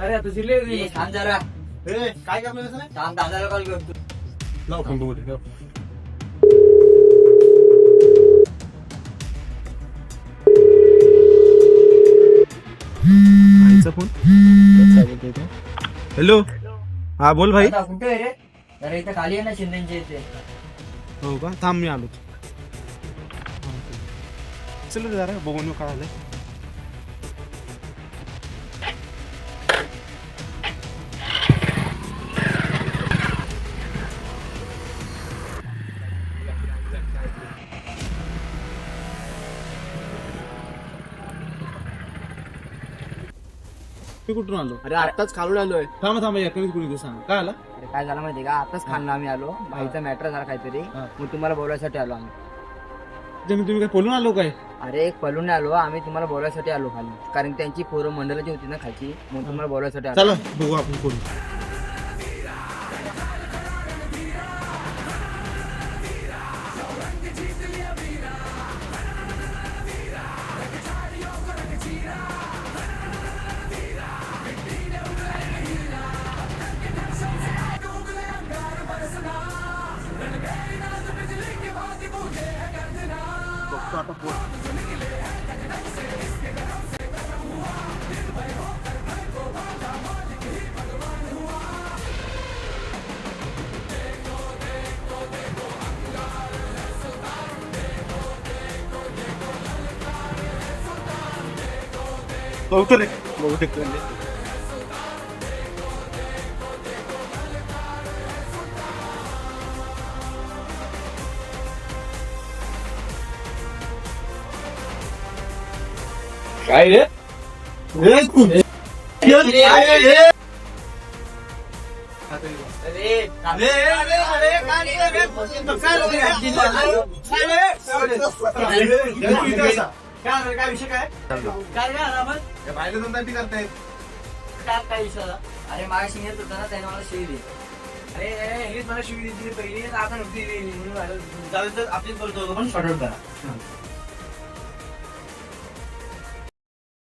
अरे आता शिरले ए, थांब जरा. ए, काय? थांब दादाला कॉल करतो. लाव फोन बघू दे. आईचा फोन? हॅलो हा बोल भाई. दादा, कुठे आहे रे? अरे इथं खाली आहे ना शिंदेच्या इथे. हो का? थांब मी आलो. चल रे जरा बघून काय आलं मी कुठून आलो? अरे आत्ताच खालून आलोय. थांबा थांबा या कमीत कुणी सांग. काय आला? अरे काय झालं माहिती का? आताच खाल्लं आम्ही आलो. भाईचा मॅटर झाला काहीतरी. हा. मग तुम्हाला बोलायसाठी आलो आम्ही. मी तुम्ही काय बोलून आलो काय? अरे एक पलून आलो. आम्ही तुम्हाला बोलायसाठी आलो खाली. कारण त्यांची पोरं मंडळाची होती ना खालची. मग तुम्हाला बोलायसाठी आलो. चला बघू आपण कोण बघतो रे बघू शकतो काय रे? काय विषय काय? काय आरामात? बाहेर धंदा करतायत. काय काय विषय? अरे माझ्या शिंगेत होता ना त्याने मला शिवी दिली. अरे हेच मला शिवी दिली पहिली आता नव्हती. म्हणून आपलीच बोलतो होतो पण शॉर्ट आउट करा